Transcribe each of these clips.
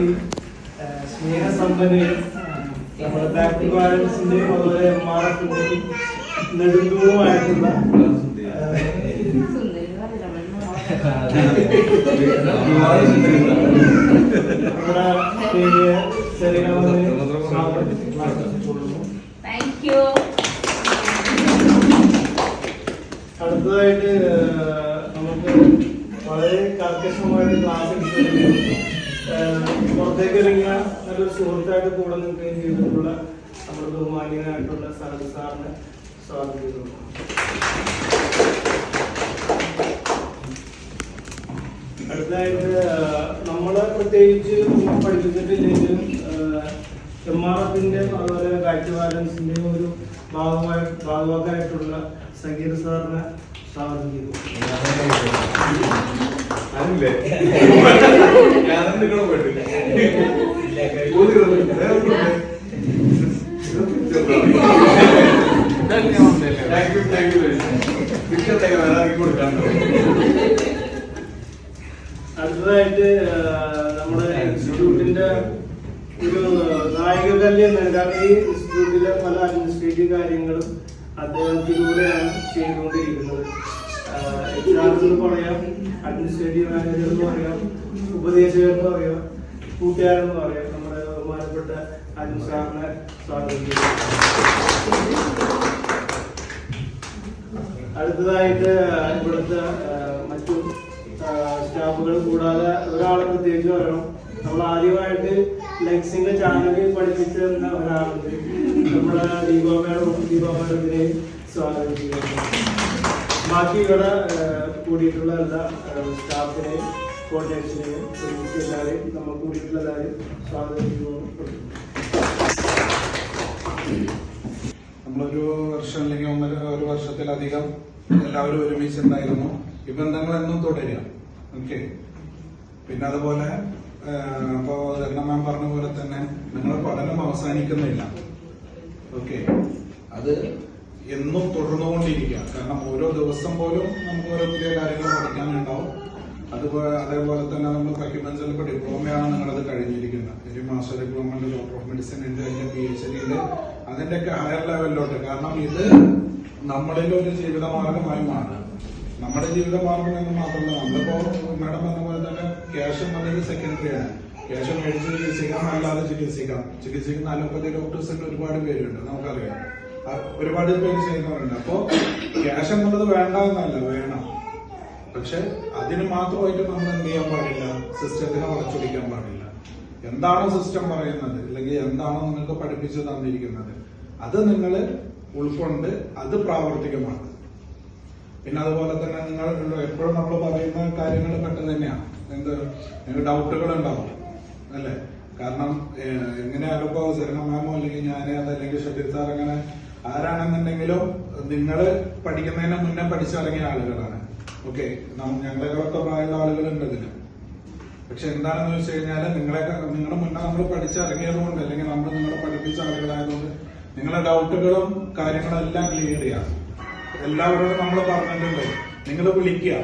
ബഹുമാനിയും സ്നേഹസമ്പന്നയും നമ്മുടെ ബാക്ക് ബാലൻസിന്റെയും അതുപോലെ M R എഫിന്റെയും നെടുന്തൂറുമായിട്ടുള്ള അടുത്തതായിട്ട് നമുക്ക് വളരെ കർക്കശമായിട്ട് ക്ലാസ് എടുക്കുകയും പുറത്തേക്ക് ഇറങ്ങിയ നല്ലൊരു സുഹൃത്തായിട്ട് കൂടെ നിൽക്കുകയും ചെയ്തിട്ടുള്ള നമ്മുടെ ബഹുമാനീയനായിട്ടുള്ള സാധു സാറിനെ സ്വാഗതം. ചെയ്തു അടുത്തതായിട്ട് നമ്മളെ പ്രത്യേകിച്ച് പഠിപ്പിച്ചിട്ടില്ലെങ്കിലും എം ആർ അതുപോലെ കാറ്റ് ബാലൻസിന്റെയും ഒരു ഭാഗമായി ഭാഗവാക്കായിട്ടുള്ള സംഗീത സാറിനെ സ്വാഗതം ചെയ്തു. അടുത്തതായിട്ട് നമ്മുടെ ഇൻസ്റ്റിറ്റ്യൂട്ടിന്റെ ഒരു നായിക കല്യാണ് കാരണം ഈ ഇൻസ്റ്റിറ്റ്യൂട്ടിലെ പല അഡ്മിനിസ്ട്രേറ്റീവ് കാര്യങ്ങളും അദ്ദേഹത്തിലൂടെയാണ് ചെയ്തുകൊണ്ടിരിക്കുന്നത്. എച്ച് ആർ എന്ന് പറയാം അഡ്മിനിസ്ട്രേറ്റീവ് മാനേജർ എന്ന് പറയാം ഉപദേശകർ എന്ന് പറയാം കൂട്ടുകാരെന്ന് പറയാം നമ്മുടെ ബഹുമാനപ്പെട്ട സാറിനെ സ്വാഗതം. അടുത്തതായിട്ട് ഇവിടുത്തെ മറ്റു സ്റ്റാഫുകൾ കൂടാതെ ഒരാളെ പ്രത്യേകിച്ച് പറയണം. നമ്മൾ ആദ്യമായിട്ട് ലെക്സിന്റെ ചാനലിൽ പഠിപ്പിച്ച ഒരാളുണ്ട്. നമ്മുടെ ദീപ മേഡം ദീപ മേഡത്തിനെ സ്വാഗതം ചെയ്യുന്നു. ബാക്കി ഇവിടെ കൂടിയിട്ടുള്ള എല്ലാ സ്റ്റാഫിനെയും കോർഡിനേഷനെയും എല്ലാവരെയും നമ്മൾ കൂടിയിട്ടുള്ള എല്ലാവരെയും സ്വാഗതം ചെയ്യുന്നു. നമ്മളൊരു വർഷം അല്ലെങ്കിൽ ഒന്നര ഒരു വർഷത്തിലധികം എല്ലാവരും ഒരുമിച്ചുണ്ടായിരുന്നു. ഈ ബന്ധങ്ങൾ എന്നും തുടരുക. ഓക്കെ. പിന്നെ അതുപോലെ അപ്പോ രത്ന മാം പറഞ്ഞ പോലെ തന്നെ നിങ്ങളുടെ പഠനം അവസാനിക്കുന്നില്ല. ഓക്കെ. അത് എന്നും തുടർന്നുകൊണ്ടിരിക്കുക കാരണം ഓരോ ദിവസം പോലും നമുക്ക് ഓരോ പുതിയ കാര്യങ്ങൾ പഠിക്കാനുണ്ടാവും. അതുപോലെ അതേപോലെ തന്നെ നമ്മൾ പ്രക്യുമെന്റ്സിൽ ഇപ്പോൾ ഡിപ്ലോമയാണ് നിങ്ങളത് കഴിഞ്ഞിരിക്കുന്നത്. ഒരു master diploma doctor of medicine ഉണ്ട് അതിന്റെ പി എച്ച് ഡി ഉണ്ട് അതിന്റെയൊക്കെ ഹയർ ലെവലിലോട്ട് കാരണം ഇത് നമ്മളിൽ ഒരു ജീവിതമാർഗമായി മാറുക നമ്മുടെ ജീവിതമാർഗം എന്ന് മാത്രമല്ല നമ്മളിപ്പോ മാഡം പറഞ്ഞ പോലെ തന്നെ ക്യാഷ് സെക്കൻഡറി ആണ്. ക്യാഷ് മേടിച്ച് ചികിത്സിക്കാം അല്ലാതെ ചികിത്സിക്കാം ചികിത്സിക്കുന്ന അലോപ്പതി ഡോക്ടേഴ്സിന്റെ ഒരുപാട് പേരുണ്ട് നമുക്കറിയാം. ഒരുപാട് പേര് ചെയ്യുന്നവരുണ്ട്. അപ്പോ ക്യാഷ് എന്നുള്ളത് വേണ്ട എന്നല്ല വേണം. പക്ഷെ അതിന് മാത്രമായിട്ട് നമ്മൾ എന്ത് ചെയ്യാൻ പാടില്ല? സിസ്റ്റത്തിനെ വളച്ചൊടിക്കാൻ പാടില്ല. എന്താണോ സിസ്റ്റം പറയുന്നത് അല്ലെങ്കിൽ എന്താണോ നിങ്ങൾക്ക് പഠിപ്പിച്ചു തന്നിരിക്കുന്നത് അത് നിങ്ങൾ ഉൾക്കൊണ്ട് അത് പ്രാവർത്തികമാണ്. പിന്നെ അതുപോലെ തന്നെ നിങ്ങൾ എപ്പോഴും നമ്മൾ പറയുന്ന കാര്യങ്ങൾ പെട്ടെന്ന് തന്നെയാണ്. എന്ത്? നിങ്ങൾക്ക് ഡൗട്ടുകൾ ഉണ്ടാവും. അല്ലേ? കാരണം എങ്ങനെയാലും ഇപ്പോ സെറീന മാമോ അല്ലെങ്കിൽ ഞാൻ അതല്ലെങ്കിൽ ഷബീർ സാർ അങ്ങനെ ആരാണെന്നുണ്ടെങ്കിലും നിങ്ങൾ പഠിക്കുന്നതിന് മുന്നേ പഠിച്ചിറങ്ങിയ ആളുകളാണ്. ഓക്കെ ഞങ്ങളെക്കാളൊക്കെ പ്രായമുള്ള ആളുകളുണ്ട് ഇതിന് പക്ഷെ എന്താണെന്ന് വെച്ച് കഴിഞ്ഞാൽ നിങ്ങളെ നിങ്ങളുടെ മുന്നേ നമ്മൾ പഠിച്ചിറങ്ങിയത് കൊണ്ട് അല്ലെങ്കിൽ നമ്മൾ നിങ്ങളെ പഠിപ്പിച്ച ആളുകളായതുകൊണ്ട് നിങ്ങളുടെ ഡൗട്ടുകളും കാര്യങ്ങളും എല്ലാം ക്ലിയർ ചെയ്യാം. എല്ലാവരോടും നമ്മൾ പറഞ്ഞിട്ടുണ്ട് നിങ്ങൾ വിളിക്കുക.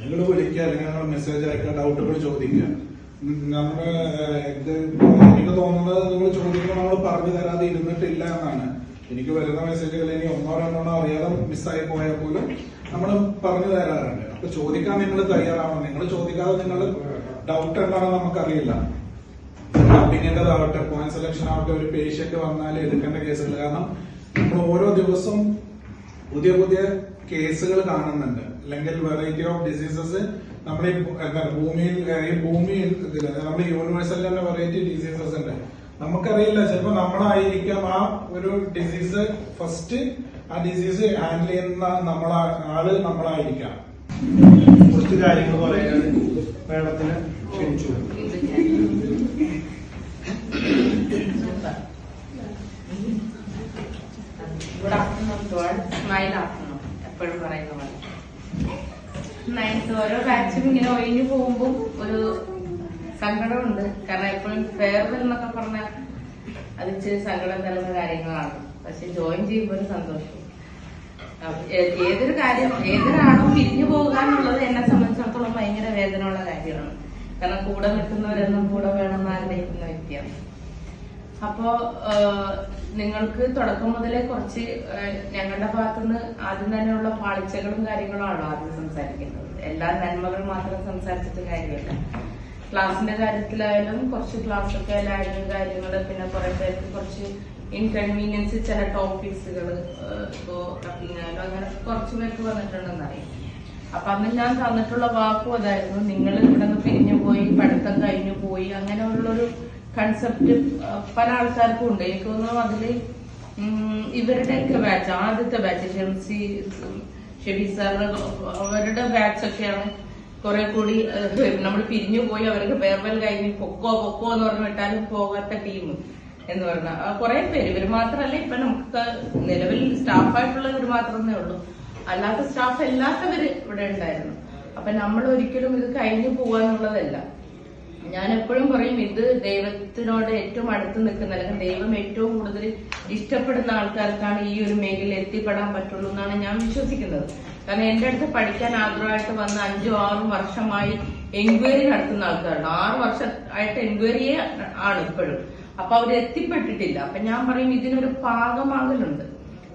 നിങ്ങൾ വിളിക്കുക അല്ലെങ്കിൽ നിങ്ങൾ മെസ്സേജ് അയക്കുക ഡൗട്ടുകൾ ചോദിക്കുക. നമ്മൾ എനിക്ക് തോന്നുന്നത് നിങ്ങൾ ചോദിക്കുമ്പോൾ നമ്മൾ പറഞ്ഞു തരാതെ ഇരുന്നിട്ടില്ല എന്നാണ്. എനിക്ക് വരുന്ന മെസ്സേജുകൾ ഇനി ഒന്നോ രണ്ടോണോ അറിയാതെ മിസ്സായി പോയാൽ പോലും നമ്മൾ പറഞ്ഞു തരാറുണ്ട്. അപ്പൊ ചോദിക്കാൻ നിങ്ങൾ തയ്യാറാണോ? നിങ്ങൾ ചോദിക്കാതെ നിങ്ങൾ ഡൗട്ട് എന്താണെന്ന് നമുക്കറിയില്ല. ഡബിങ്ങിന്റെതാവട്ടെ പോയിന്റ് സെലക്ഷൻ ആവട്ടെ ഒരു പേഷ്യന്റ് വന്നാൽ എടുക്കേണ്ട കേസുകൾ. കാരണം നമ്മൾ ഓരോ ദിവസവും പുതിയ പുതിയ കേസുകൾ കാണുന്നുണ്ട്. അല്ലെങ്കിൽ വെറൈറ്റി ഓഫ് ഡിസീസസ് എന്താണ് ഭൂമിയിൽ ഭൂമിയിൽ നമ്മുടെ യൂണിവേഴ്സൽ തന്നെ നമുക്കറിയില്ല ചിലപ്പോൾ നമ്മളായിരിക്കാം ആ ഒരു ഡിസീസ് ഫസ്റ്റ് ആ ഡിസീസ് ഹാൻഡിൽ ചെയ്യുന്ന നമ്മളാ ആൾ നമ്മളായിരിക്കാം. കുറച്ച് കാര്യങ്ങൾ പറയാൻ മേഡത്തിന് ക്ഷണിച്ചു. Good afternoon god smile afternoon എപ്പോഴും പറയുന്ന പോലെ. ഓരോ ബാച്ചും ഇങ്ങനെ ഒഴിഞ്ഞു പോകുമ്പോൾ ഒരു സങ്കടമുണ്ട്. കാരണം എപ്പോഴും ഫെയർവെൽ എന്നൊക്കെ പറഞ്ഞാൽ അത് ഇച്ചിരി സങ്കടം തരുന്ന കാര്യങ്ങളാണ്. പക്ഷെ ജോയിൻ ചെയ്യുമ്പോൾ സന്തോഷം. ഏതൊരു കാര്യം ഏതൊരാണോ പിരിഞ്ഞു പോകുക എന്നുള്ളത് എന്നെ സംബന്ധിച്ചിടത്തോളം ഭയങ്കര വേദനയുള്ള കാര്യമാണ്. കാരണം കൂടെ നിൽക്കുന്നവരെന്നും കൂടെ വേണമെന്ന് ആഗ്രഹിക്കുന്ന വ്യക്തിയാണ്. അപ്പോ നിങ്ങൾക്ക് തുടക്കം മുതലേ കുറച്ച് ഞങ്ങളുടെ ഭാഗത്തുനിന്ന് ആദ്യം തന്നെയുള്ള പാളിച്ചകളും കാര്യങ്ങളും ആണോ ആദ്യം സംസാരിക്കുന്നത്? എല്ലാ നന്മകളും മാത്രം സംസാരിച്ചിട്ട് കാര്യമില്ല. ക്ലാസിന്റെ കാര്യത്തിലായാലും കുറച്ച് ക്ലാസ് ഒക്കെ ലാഗും കാര്യങ്ങൾ പിന്നെ കുറെ പേർക്ക് കുറച്ച് ഇൻകൺവീനിയൻസ് ചില ടോപ്പിക്സുകൾ ഇപ്പോ കപ്പിംഗ് അങ്ങനെ കുറച്ച് പേർക്ക് വന്നിട്ടുണ്ടെന്ന് അറിയാം അപ്പൊ അന്ന് ഞാൻ തന്നിട്ടുള്ള വാക്കും അതായിരുന്നു. നിങ്ങൾ ഇവിടെ നിന്ന് പിരിഞ്ഞു പോയി പഠിത്തം കഴിഞ്ഞു പോയി അങ്ങനെ അങ്ങനെയുള്ളൊരു കൺസെപ്റ്റ് പല ആൾക്കാർക്കും ഉണ്ട്. എനിക്ക് തോന്നുന്നു അതിൽ ഇവരുടെയൊക്കെ ബാച്ച് ആദ്യത്തെ ബാച്ച് ഷെംസി ഷെബി സാർ അവരുടെ ബാച്ച് ഒക്കെയാണ് കുറെ കൂടി നമ്മൾ പിരിഞ്ഞു പോയി അവർക്ക് ഫെയർവെൽ കഴിഞ്ഞ് പൊക്കോ പൊക്കോ എന്ന് പറഞ്ഞു വിട്ടാലും പോകാത്ത ടീം എന്ന് പറഞ്ഞ. കുറെ പേര്. ഇവർ മാത്രമല്ല ഇപ്പൊ നമുക്ക് നിലവിൽ സ്റ്റാഫായിട്ടുള്ള ഇവർ മാത്രമേ ഉള്ളൂ. അല്ലാത്ത സ്റ്റാഫ് അല്ലാത്തവര് ഇവിടെ ഉണ്ടായിരുന്നു. അപ്പൊ നമ്മൾ ഒരിക്കലും ഇത് കഴിഞ്ഞു പോവാന്നുള്ളതല്ല. ഞാൻ എപ്പോഴും പറയും ഇത് ദൈവത്തിനോട് ഏറ്റവും അടുത്ത് നിൽക്കുന്ന അല്ലെങ്കിൽ ദൈവം ഏറ്റവും കൂടുതൽ ഇഷ്ടപ്പെടുന്ന ആൾക്കാർക്കാണ് ഈ ഒരു മേഖലയിൽ എത്തിപ്പെടാൻ പറ്റുള്ളൂ എന്നാണ് ഞാൻ വിശ്വസിക്കുന്നത്. കാരണം എന്റെ അടുത്ത് പഠിക്കാൻ ആഗ്രഹമായിട്ട് വന്ന അഞ്ചോ ആറും വർഷമായി എൻക്വയറി നടത്തുന്ന ആൾക്കാരുണ്ട്. ആറ് വർഷമായിട്ട് എൻക്വയറിയെ ആണ് ഇപ്പോഴും. അപ്പൊ അവർ എത്തിപ്പെട്ടിട്ടില്ല. അപ്പൊ ഞാൻ പറയും ഇതിനൊരു പാകമാകലുണ്ട്.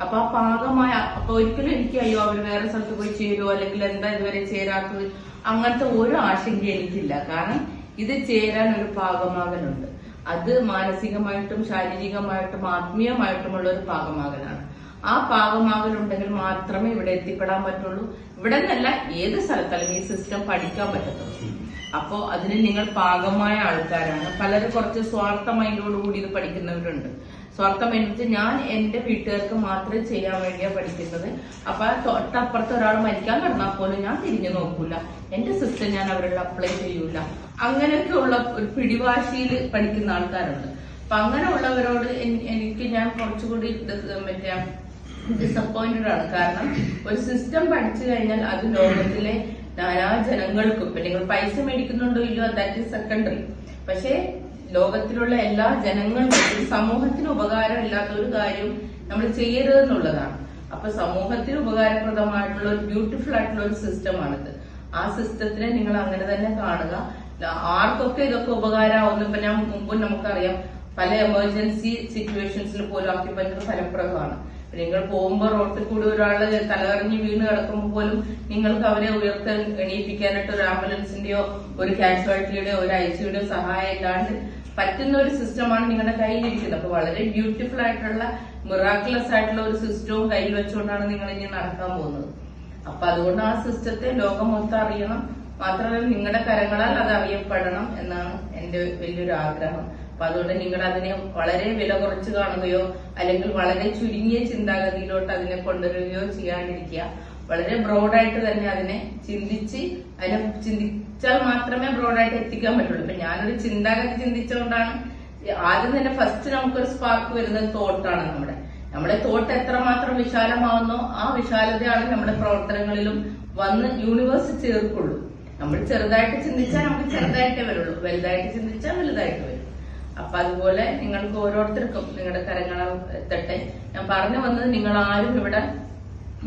അപ്പൊ ആ പാകമായ അപ്പൊ ഒരിക്കലും എനിക്ക് അയ്യോ അവർ വേറെ സ്ഥലത്ത് പോയി ചേരുവോ? അല്ലെങ്കിൽ എന്താ ഇതുവരെ ചേരാത്തത്? അങ്ങനത്തെ ഒരു ആശങ്ക എനിക്കില്ല. കാരണം ഇത് ചേരാൻ ഒരു പാകമാകലുണ്ട്. അത് മാനസികമായിട്ടും ശാരീരികമായിട്ടും ആത്മീയമായിട്ടുമുള്ള ഒരു പാകമാകലാണ്. ആ പാകമാകലുണ്ടെങ്കിൽ മാത്രമേ ഇവിടെ എത്തിപ്പെടാൻ പറ്റുള്ളൂ. ഇവിടെ നിന്നല്ല ഏത് സ്ഥലത്തല്ല ഈ സിസ്റ്റം പഠിക്കാൻ പറ്റത്തുള്ളൂ. അപ്പോ അതിന് നിങ്ങൾ പാകമായ ആൾക്കാരാണ്. പലരും കുറച്ച് സ്വാർത്ഥ മൈൻഡോട് കൂടി ഇത് പഠിക്കുന്നവരുണ്ട്. സ്വാർത്ഥ മൈൻഡ് ഞാൻ എന്റെ വീട്ടുകാർക്ക് മാത്രമേ ചെയ്യാൻ വേണ്ടിയാ പഠിക്കുന്നത്. അപ്പൊ തൊട്ടപ്പുറത്ത് ഒരാൾ മരിക്കാൻ കിടന്നാൽ പോലും ഞാൻ തിരിഞ്ഞു നോക്കൂല. എന്റെ സിസ്റ്റം ഞാൻ അവരോട് അപ്ലൈ ചെയ്യൂല. അങ്ങനെയൊക്കെ ഉള്ള ഒരു പിടിവാശിയിൽ പഠിക്കുന്ന ആൾക്കാരുണ്ട്. അപ്പൊ അങ്ങനെ ഉള്ളവരോട് എനിക്ക് ഞാൻ കുറച്ചുകൂടി മറ്റേ ഡിസപ്പോയിന്റഡ് ആണ്. കാരണം ഒരു സിസ്റ്റം പഠിച്ചു കഴിഞ്ഞാൽ അത് ലോകത്തിലെ നാനാ ജനങ്ങൾക്കും നിങ്ങൾ പൈസ മേടിക്കുന്നുണ്ടോ ഇല്ലോ ദാറ്റ് ഇസ് സെക്കൻഡറി പക്ഷേ ലോകത്തിലുള്ള എല്ലാ ജനങ്ങൾക്കും സമൂഹത്തിന് ഉപകാരമില്ലാത്ത ഒരു കാര്യം നമ്മൾ ചെയ്യരുത് എന്നുള്ളതാണ് അപ്പൊ സമൂഹത്തിന് ഉപകാരപ്രദമായിട്ടുള്ള ഒരു ബ്യൂട്ടിഫുൾ ആയിട്ടുള്ള ഒരു സിസ്റ്റമാണിത് ആ സിസ്റ്റത്തിനെ നിങ്ങൾ അങ്ങനെ തന്നെ കാണുക. ആർക്കൊക്കെ ഇതൊക്കെ ഉപകാരമാവുന്നു ഇപ്പൊ ഞാൻ മുമ്പ് നമുക്കറിയാം പല എമർജൻസി സിറ്റുവേഷൻസിൽ പോലും അക്യുപഞ്ചർ ഫലപ്രദമാണ്. നിങ്ങൾ പോകുമ്പോൾ റോട്ടിൽ കൂടി ഒരാൾ തലകറിഞ്ഞ് വീണ് കിടക്കുമ്പോൾ പോലും നിങ്ങൾക്ക് അവരെ ഉയർത്ത് എണീപ്പിക്കാനായിട്ട് ഒരു ആംബുലൻസിന്റെയോ ഒരു കാഷ്വാലിറ്റിയുടെയോ ഒരു ഐസിയുടെയോ സഹായം ഇല്ലാണ്ട് പറ്റുന്ന ഒരു സിസ്റ്റമാണ് നിങ്ങളുടെ കയ്യിലിരിക്കുന്നത്. അപ്പൊ വളരെ ബ്യൂട്ടിഫുൾ ആയിട്ടുള്ള മിറാക്കുലസ് ആയിട്ടുള്ള ഒരു സിസ്റ്റവും കയ്യിൽ വെച്ചുകൊണ്ടാണ് നിങ്ങൾ ഇനി നടക്കാൻ പോകുന്നത്. അപ്പൊ അതുകൊണ്ട് ആ സിസ്റ്റത്തെ ലോകം മൊത്തം അറിയണം. മാത്രമല്ല നിങ്ങളുടെ കരങ്ങളാൽ അത് അറിയപ്പെടണം എന്നാണ് എന്റെ വലിയൊരു ആഗ്രഹം. അപ്പൊ അതുകൊണ്ട് നിങ്ങൾ അതിനെ വളരെ വില കുറച്ച് കാണുകയോ അല്ലെങ്കിൽ വളരെ ചുരുങ്ങിയ ചിന്താഗതിയിലോട്ട് അതിനെ കൊണ്ടുവരികയോ ചെയ്യാണ്ടിരിക്കുക. വളരെ ബ്രോഡായിട്ട് തന്നെ അതിനെ ചിന്തിച്ച് അതിനെ ചിന്തിച്ചാൽ മാത്രമേ ബ്രോഡായിട്ട് എത്തിക്കാൻ പറ്റുള്ളൂ. ഇപ്പൊ ഞാനൊരു ചിന്താഗതി ചിന്തിച്ചുകൊണ്ടാണ് ആദ്യം തന്നെ ഫസ്റ്റ് നമുക്കൊരു സ്പാർക്ക് വരുന്നത് തോട്ടാണ് നമ്മുടെ. നമ്മുടെ തോട്ട് എത്രമാത്രം വിശാലമാവുന്നോ ആ വിശാലതയാണ് നമ്മുടെ പ്രവർത്തനങ്ങളിലും വന്ന് യൂണിവേഴ്സ് ചേർക്കുള്ളൂ. നമ്മൾ ചെറുതായിട്ട് ചിന്തിച്ചാൽ നമുക്ക് ചെറുതായിട്ടേ വരുള്ളൂ. വലുതായിട്ട് ചിന്തിച്ചാൽ വലുതായിട്ട് വരും. അപ്പൊ അതുപോലെ നിങ്ങൾക്ക് ഓരോരുത്തർക്കും നിങ്ങളുടെ കരങ്ങൾ എത്തട്ടെ ഞാൻ പറഞ്ഞു വന്നത് നിങ്ങൾ ആരും ഇവിടെ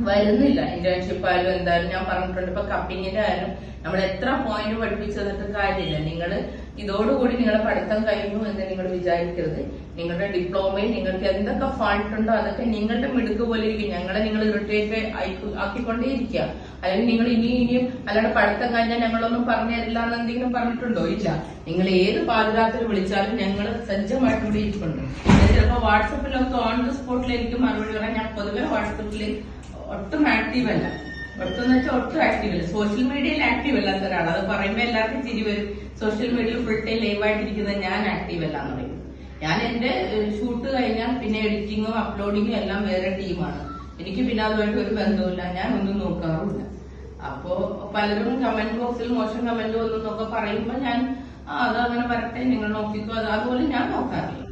വരുന്നില്ല. ഇന്റേൺഷിപ്പ് ആയാലും എന്തായാലും ഞാൻ പറഞ്ഞിട്ടുണ്ട്. ഇപ്പൊ കപ്പിങ്ങിന്റെ ആയാലും നമ്മൾ എത്ര പോയിന്റ് പഠിപ്പിച്ചു കാര്യമില്ല. നിങ്ങൾ ഇതോടുകൂടി നിങ്ങളുടെ പഠിത്തം കഴിഞ്ഞു എന്ന് നിങ്ങൾ വിചാരിക്കരുത്. നിങ്ങളുടെ ഡിപ്ലോമയിൽ നിങ്ങൾക്ക് എന്തൊക്കെ ഫണ്ട് ഉണ്ടോ അതൊക്കെ നിങ്ങളുടെ മിടുക്ക് പോലെ ഇരിക്കും. ഞങ്ങളെ നിങ്ങൾ ഇറിറ്റേറ്റ് ആക്കിക്കൊണ്ടേയിരിക്കുക. അല്ലെങ്കിൽ നിങ്ങൾ ഇനി ഇനിയും അല്ലാണ്ട് പഠിത്തം കഴിഞ്ഞാൽ ഞങ്ങളൊന്നും പറഞ്ഞു തരില്ല എന്ന് എന്തെങ്കിലും പറഞ്ഞിട്ടുണ്ടോ? ഇല്ല. നിങ്ങൾ ഏത് പാതിരാത്രി വിളിച്ചാലും ഞങ്ങൾ സജ്ജമായിട്ട് ഇവിടെ ഇരിപ്പുണ്ട്. ഞാൻ ചിലപ്പോ വാട്സപ്പിലൊക്കെ ഓൺ ദ സ്പോട്ടിൽ എനിക്ക് മറുപടി പറയാൻ ഞാൻ പൊതുവെ വാട്സപ്പിൽ ഒട്ടും ആക്റ്റീവ് അല്ല. ഒട്ടും വെച്ചാൽ ഒട്ടും ആക്റ്റീവ് അല്ല. സോഷ്യൽ മീഡിയയിൽ ആക്റ്റീവ് അല്ലാത്ത ഒരാൾ അത് പറയുമ്പോൾ എല്ലാവർക്കും ചിരി വരും. സോഷ്യൽ മീഡിയയിൽ ഫുൾ ടൈം ലൈവ് ആയിട്ടിരിക്കുന്നത് ഞാൻ ആക്റ്റീവ് അല്ല എന്ന് പറയും. ഞാൻ എന്റെ ഷൂട്ട് കഴിഞ്ഞാൽ പിന്നെ എഡിറ്റിങ്ങും അപ്ലോഡിങ്ങും എല്ലാം വേറെ ടീമാണ് എനിക്ക് പിന്നെ അതുമായിട്ട് ഒരു ബന്ധവുമില്ല. ഞാൻ ഒന്നും നോക്കാറുമില്ല. അപ്പോ പലരും കമന്റ് ബോക്സിൽ മോശം കമന്റ് ഒന്നും എന്നൊക്കെ പറയുമ്പോൾ ഞാൻ അത് അങ്ങനെ വരട്ടെ. നിങ്ങൾ നോക്കിക്കോ. അതുപോലെ ഞാൻ നോക്കാറില്ല.